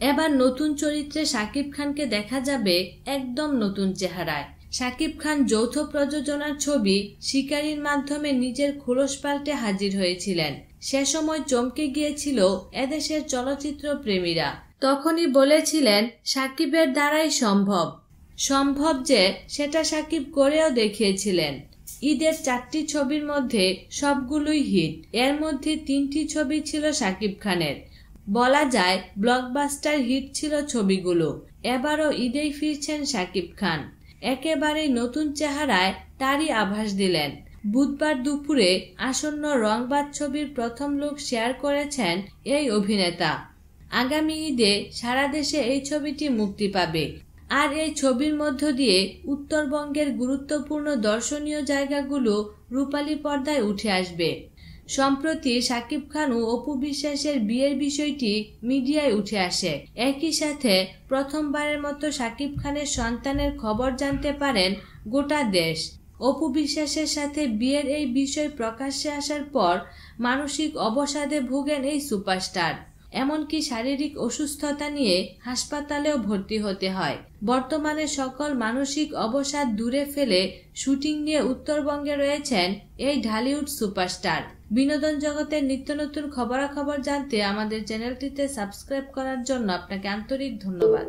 এবার নতুন চরিত্রে শাকিব খানকে দেখা যাবে একদম নতুন চেহারায়। শাকিব খান যৌথ প্রযোজনার ছবি শিকারীর মাধ্যমে নিজের খোলস পাল্টে হাজির হয়েছিলেন। সে সময় চমকে গিয়েছিল এদেশের চলচ্চিত্র প্রেমীরা। তখনই বলেছিলেন সাকিবের দ্বারাই সম্ভব। সম্ভব যে সেটা সাকিব করেও দেখিয়েছিলেন। ঈদের চারটি ছবির মধ্যে সবগুলোই হিট। এর মধ্যে তিনটি ছবি ছিল সাকিব খানের। বলা যায় ব্লকবাস্টার হিট ছিল ছবিগুলো। এবারও ঈদেই ফিরছেন সাকিব খান। একেবারেই নতুন চেহারায় তারই আভাস দিলেন। বুধবার দুপুরে আসন্ন রংবাদ ছবির প্রথম লুক শেয়ার করেছেন এই অভিনেতা। আগামী ঈদে সারা দেশে এই ছবিটি মুক্তি পাবে। আর এই ছবির মধ্য দিয়ে উত্তরবঙ্গের গুরুত্বপূর্ণ দর্শনীয় জায়গাগুলো রূপালী পর্দায় উঠে আসবে। সম্প্রতি সাকিব খান ও অপু বিশ্বাসের বিয়ের বিষয়টি মিডিয়ায় উঠে আসে। একই সাথে প্রথমবারের মতো সাকিব খানের সন্তানের খবর জানতে পারেন গোটা দেশ। অপু বিশ্বাসের সাথে বিয়ের এই বিষয় প্রকাশ্যে আসার পর মানসিক অবসাদে ভোগেন এই সুপারস্টার। এমনকি শারীরিক অসুস্থতা নিয়ে হাসপাতালেও ভর্তি হতে হয়। বর্তমানে সকল মানসিক অবসাদ দূরে ফেলে শুটিং নিয়ে উত্তরবঙ্গে রয়েছেন এই ঢালিউড সুপারস্টার। বিনোদন জগতের নিত্য নতুন খবরাখবর জানতে আমাদের চ্যানেলটিতে সাবস্ক্রাইব করার জন্য আপনাকে আন্তরিক ধন্যবাদ।